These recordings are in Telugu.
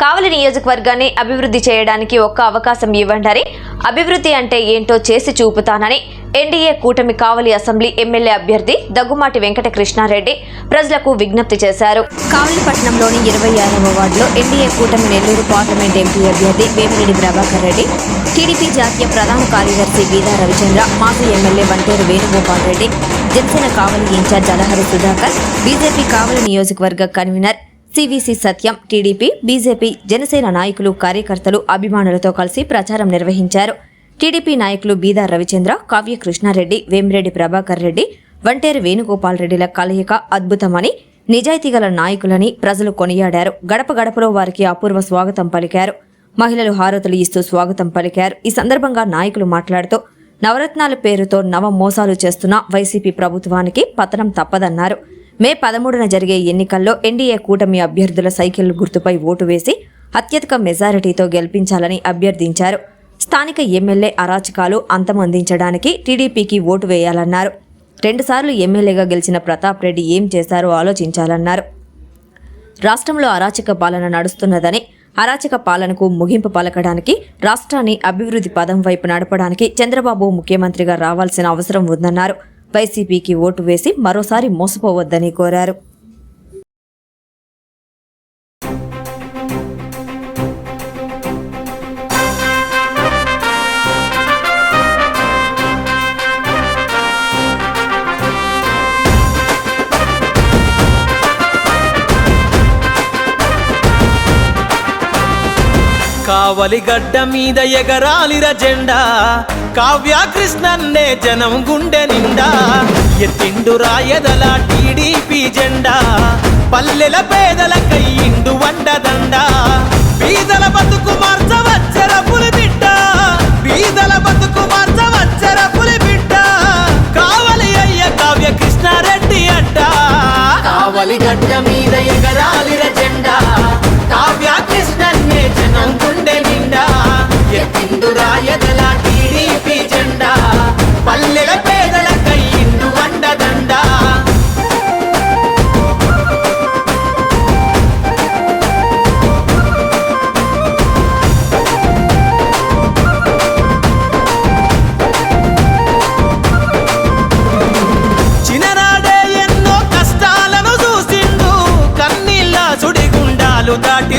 కావలి నియోజకవర్గాన్ని అభివృద్ధి చేయడానికి ఒక్క అవకాశం ఇవ్వండి అభివృద్ధి అంటే ఏంటో చేసి చూపుతానని ఎన్డీఏ కూటమి కావలి అసెంబ్లీ ఎమ్మెల్యే అభ్యర్థి దగ్గుమాటి వెంకట కృష్ణారెడ్డి ప్రజలకు విజ్ఞప్తి చేశారు. కావలిపట్నంలోని ఇరవై ఆరవ వార్డులో ఎన్డీఏ కూటమి నెల్లూరు పార్లమెంట్ ఎంపీ అభ్యర్థి వేమిరెడ్డి ప్రభాకర్ రెడ్డి టీడీపీ జాతీయ ప్రధాన కార్యదర్శి గీతా రవిచంద్ర మాజీ MLA Vanteru Venugopal Reddy Janasena Kavali in charge Alahari Sudhakar BJP Kavali నియోజకవర్గ convener CVC Satyam TDP BJP Janasena నాయకులు కార్యకర్తలు అభిమానులతో కలిసి ప్రచారం నిర్వహించారు. టీడీపీ నాయకులు బీదార్ రవిచంద్ర కావ్య కృష్ణారెడ్డి వేమిరెడ్డి ప్రభాకర్ రెడ్డి వంటేరు వేణుగోపాల్ రెడ్డిల కలయిక అద్భుతమని నిజాయితీగల నాయకులని ప్రజలు కొనియాడారు. గడప గడపలో వారికి అపూర్వ స్వాగతం పలికారు. మహిళలు హారతులు ఇస్తూ స్వాగతం పలికారు. ఈ సందర్భంగా నాయకులు మాట్లాడుతూ నవరత్నాల పేరుతో నవ మోసాలు చేస్తున్న వైసీపీ ప్రభుత్వానికి పతనం తప్పదన్నారు. మే పదమూడున జరిగే ఎన్నికల్లో ఎన్డీఏ కూటమి అభ్యర్థుల సైకిల్ గుర్తుపై ఓటు వేసి అత్యధిక మెజారిటీతో గెలిపించాలని అభ్యర్థించారు. స్థానిక ఎమ్మెల్యే అరాచకాలు అంతమొందించడానికి టీడీపీకి ఓటు వేయాలన్నారు. రెండుసార్లు ఎమ్మెల్యేగా గెలిచిన ప్రతాప్ రెడ్డి ఏం చేశారో ఆలోచించాలన్నారు. రాష్ట్రంలో అరాచక పాలన నడుస్తున్నదని అరాచక పాలనకు ముగింపు పలకడానికి రాష్ట్రాన్ని అభివృద్ధి పదం వైపు నడపడానికి చంద్రబాబు ముఖ్యమంత్రిగా రావాల్సిన అవసరం ఉందన్నారు. వైసీపీకి ఓటు వేసి మరోసారి మోసపోవద్దని కోరారు. కావలి గడ్డ మీద ఎగరాలిర జెండా. కావ్య కృష్ణన్నే జనం గుండె నిండా. ఎత్తిండు రాయదల టీడీపీ జెండా. పల్లెల పేదల కయ్యిండు వండదండా. ఎత్తిండు రాయదల టీడీపీ జెండా పల్లెల పేదల కయ్యిండు వండదండా. చిన్ననాడే ఎన్నో కష్టాలను చూసిండు కన్నీళ్ళ సుడిగుండాలు దాటి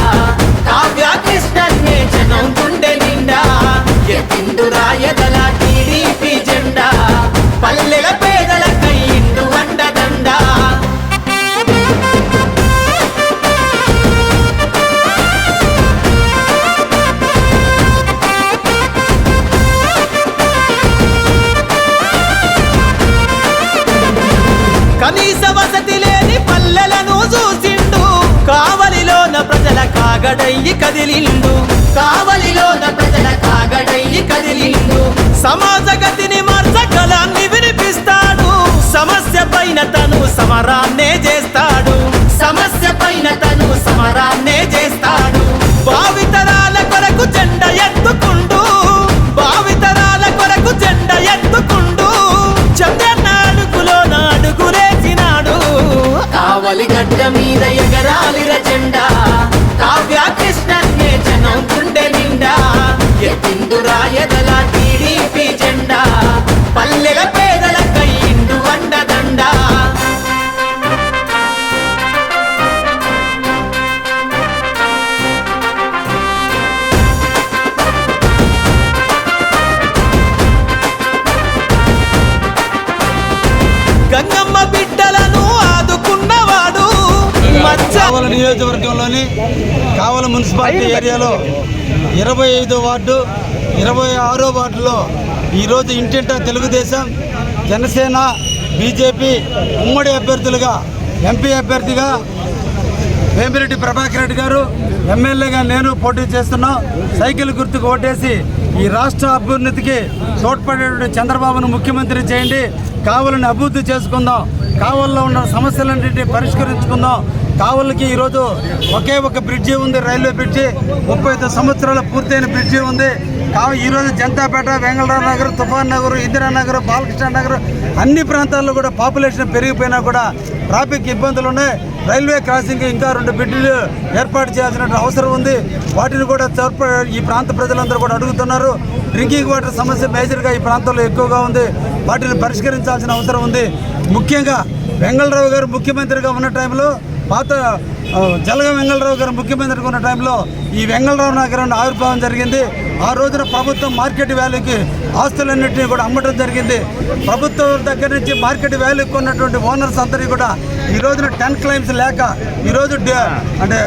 కనీస వసతి లేని పల్లెలను చూసిండు. కావలిలోన ప్రజల కాగడయ్యి కదిలిండు. కావలిలోన ప్రజల కాగడయ్యి కదిలిండు. సమాజ గతిని మార్చగలాన్ని వినిపిస్తాడు. సమస్య పైన తను సమరాన్నే చేస్తాడు. కావలి నియోజకవర్గంలోని కావల మున్సిపాలిటీ ఏరియాలో ఇరవై ఐదో వార్డు ఇరవై ఆరో వార్డులో ఈరోజు ఇంటింటా తెలుగుదేశం జనసేన బీజేపీ ఉమ్మడి అభ్యర్థులుగా ఎంపీ అభ్యర్థిగా వేమిరెడ్డి ప్రభాకర్ రెడ్డి గారు ఎమ్మెల్యేగా నేను పోటీ చేస్తున్నాం. సైకిల్ గుర్తుకు ఓటేసి ఈ రాష్ట్ర అభ్యున్నతికి తోడ్పడేటువంటి చంద్రబాబును ముఖ్యమంత్రి చేయండి. కావలని అభివృద్ధి చేసుకుందాం. కావల్లో ఉన్న సమస్యలన్నింటినీ పరిష్కరించుకుందాం. కావలికి ఈరోజు ఒకే ఒక బ్రిడ్జి ఉంది రైల్వే బ్రిడ్జి. ముప్పై ఐదు సంవత్సరాల పూర్తయిన బ్రిడ్జి ఉంది. కావు ఈరోజు జనతాపేట వెంగళరావు నగర్ తుఫాన్ నగర్ ఇందిరానగర్ బాలకృష్ణ నగర్ అన్ని ప్రాంతాల్లో కూడా పాపులేషన్ పెరిగిపోయినా కూడా ట్రాఫిక్ ఇబ్బందులు ఉన్నాయి. రైల్వే క్రాసింగ్ ఇంకా రెండు బిడ్డలు ఏర్పాటు చేయాల్సిన అవసరం ఉంది. వాటిని కూడా ఈ ప్రాంత ప్రజలందరూ కూడా అడుగుతున్నారు. డ్రింకింగ్ వాటర్ సమస్య మేజర్గా ఈ ప్రాంతంలో ఎక్కువగా ఉంది. వాటిని పరిష్కరించాల్సిన అవసరం ఉంది. ముఖ్యంగా వెంగళరావు గారు ముఖ్యమంత్రిగా ఉన్న టైంలో పాత జలగ వెంగళరావు గారు ముఖ్యమంత్రి ఉన్న టైంలో ఈ వెంగళరావు నగరం ఆవిర్భావం జరిగింది. ఆ రోజున ప్రభుత్వం మార్కెట్ వాల్యూకి ఆస్తులన్నింటినీ కూడా అమ్మటం జరిగింది. ప్రభుత్వం దగ్గర నుంచి మార్కెట్ వాల్యూకి ఉన్నటువంటి ఓనర్స్ అందరికీ కూడా ఈ రోజున టెన్ క్లైమ్స్ లేక ఈరోజు అంటే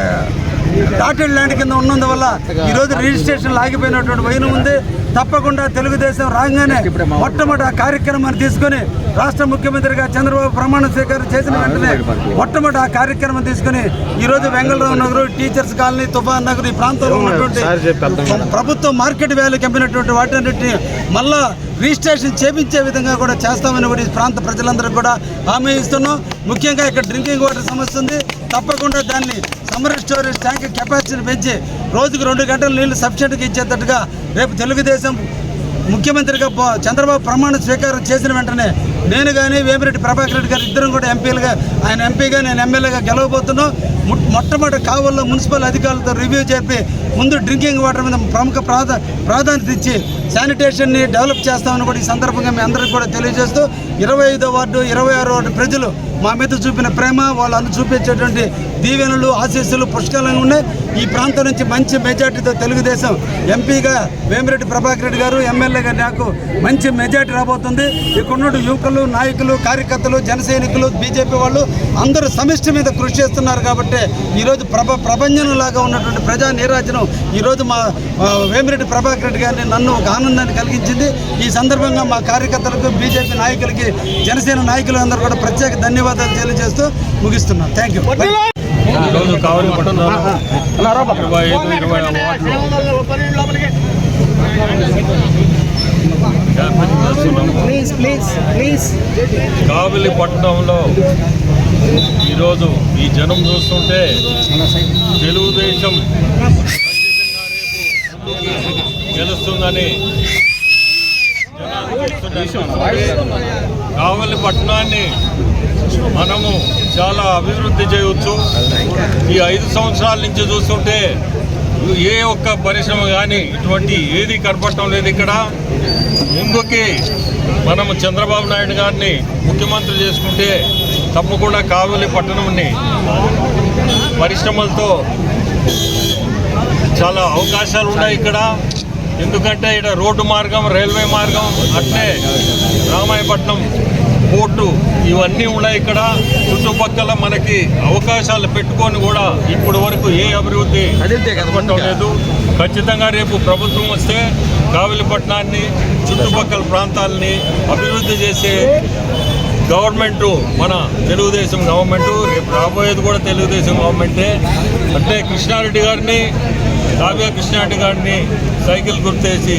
డాటెడ్ ల్యాండ్ కింద ఉన్నందువల్ల ఈరోజు రిజిస్ట్రేషన్ ఆగిపోయినటువంటి వైనం ఉంది. తప్పకుండా తెలుగుదేశం రాగానే మొట్టమొదటి ఆ కార్యక్రమాన్ని తీసుకొని రాష్ట్ర ముఖ్యమంత్రిగా చంద్రబాబు ప్రమాణ స్వీకారం చేసిన వెంటనే మొట్టమొదటి ఆ కార్యక్రమం తీసుకొని ఈరోజు వెంగళరావు నగర్ టీచర్స్ కాలనీ తుఫాన్ నగర్ ఈ ప్రాంతంలో ఉన్నటువంటి ప్రభుత్వం మార్కెట్ వాల్యూకి అమ్మినటువంటి వాటన్నిటిని మళ్ళా రిజిస్ట్రేషన్ చేపించే విధంగా కూడా చేస్తామని కూడా ఈ ప్రాంత ప్రజలందరికీ కూడా హామీ ఇస్తున్నాం. ముఖ్యంగా ఇక్కడ డ్రింకింగ్ వాటర్ సమస్య ఉంది. తప్పకుండా దాన్ని సమ్మర్ స్టోరేజ్ ట్యాంక్ కెపాసిటీని పెంచి రోజుకు రెండు గంటల నీళ్ళు సబ్సిడీకి ఇచ్చేటట్టుగా రేపు తెలుగుదేశం ముఖ్యమంత్రిగా చంద్రబాబు ప్రమాణ స్వీకారం చేసిన వెంటనే నేను కానీ వేమిరెడ్డి ప్రభాకర్ రెడ్డి గారు ఇద్దరం కూడా ఎంపీలుగా ఆయన ఎంపీగా నేను ఎమ్మెల్యేగా గెలవబోతున్నాం మొ- మొట్టమొదటి కావల్లో మున్సిపల్ అధికారులతో రివ్యూ చేపి ముందు డ్రింకింగ్ వాటర్ మీద ప్రముఖ ప్రాధా ప్రాధాన్యత ఇచ్చి శానిటేషన్ని డెవలప్ చేస్తామని కూడా ఈ సందర్భంగా మీ అందరికీ కూడా తెలియజేస్తూ ఇరవై ఐదో వార్డు ఇరవై ఆరో వార్డు ప్రజలు మా మీద చూపిన ప్రేమ వాళ్ళు అందు చూపించేటువంటి దీవెనలు ఆశీస్సులు పుష్కలంగా ఉన్నాయి. ఈ ప్రాంతం నుంచి మంచి మెజార్టీతో తెలుగుదేశం ఎంపీగా వేమిరెడ్డి ప్రభాకర్ రెడ్డి గారు ఎమ్మెల్యేగా నాకు మంచి మెజార్టీ రాబోతుంది. ఇక్కడ యువకులు నాయకులు కార్యకర్తలు జనసైనికులు బీజేపీ వాళ్ళు అందరూ సమిష్టి మీద కృషి చేస్తున్నారు కాబట్టి ఈరోజు ప్రభ ప్రభంజనంలాగా ఉన్నటువంటి ప్రజా నీరాజనం ఈరోజు మా వేమిరెడ్డి ప్రభాకర్ రెడ్డి గారిని నన్ను ఒక ఆనందాన్ని కలిగించింది. ఈ సందర్భంగా మా కార్యకర్తలకు బీజేపీ నాయకులకి జనసేన నాయకులు అందరూ కూడా ప్రత్యేక ధన్యవాదాలు తెలియజేస్తూ ముగిస్తున్నాను థ్యాంక్ యూ ఈరోజు కావలి పట్టణంలో ఇరవై ఐదు ఇరవై ఆరు వార్డులు. క్యాంపెయినింగ్ చేస్తున్నాము. కావలి ఈరోజు ఈ జనం చూస్తుంటే తెలుగుదేశం గెలుస్తుందని కావలి పట్టణాన్ని మనము చాలా అభివృద్ధి చేయవచ్చు ఈ ఐదు సంవత్సరాల నుంచి చూస్తుంటే ఏ ఒక్క పరిశ్రమ కానీ ఇటువంటి ఏది కనపడటం లేదు ఇక్కడ. ముందుకి మనము చంద్రబాబు నాయుడు గారిని ముఖ్యమంత్రి చేసుకుంటే తప్పకుండా కావలి పట్టణంని పరిశ్రమలతో చాలా అవకాశాలు ఉన్నాయి ఇక్కడ. ఎందుకంటే ఇక్కడ రోడ్డు మార్గం రైల్వే మార్గం అట్లే రామాయపట్నం పోర్టు ఇవన్నీ ఉన్నాయి ఇక్కడ చుట్టుపక్కల మనకి అవకాశాలు పెట్టుకొని కూడా ఇప్పటి వరకు ఏ అభివృద్ధి లేదు. ఖచ్చితంగా రేపు ప్రభుత్వం వస్తే కావిలిపట్నాన్ని చుట్టుపక్కల ప్రాంతాలని అభివృద్ధి చేసే గవర్నమెంట్ మన తెలుగుదేశం గవర్నమెంట్ రేపు రాబోయేది కూడా తెలుగుదేశం గవర్నమెంటే. అంటే కృష్ణారెడ్డి గారిని కావ్య కృష్ణారెడ్డి గారిని సైకిల్ గుర్తేసి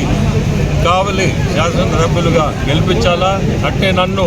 కావలి శాసనసభ్యులుగా గెలిపించాలా? అట్టే నన్ను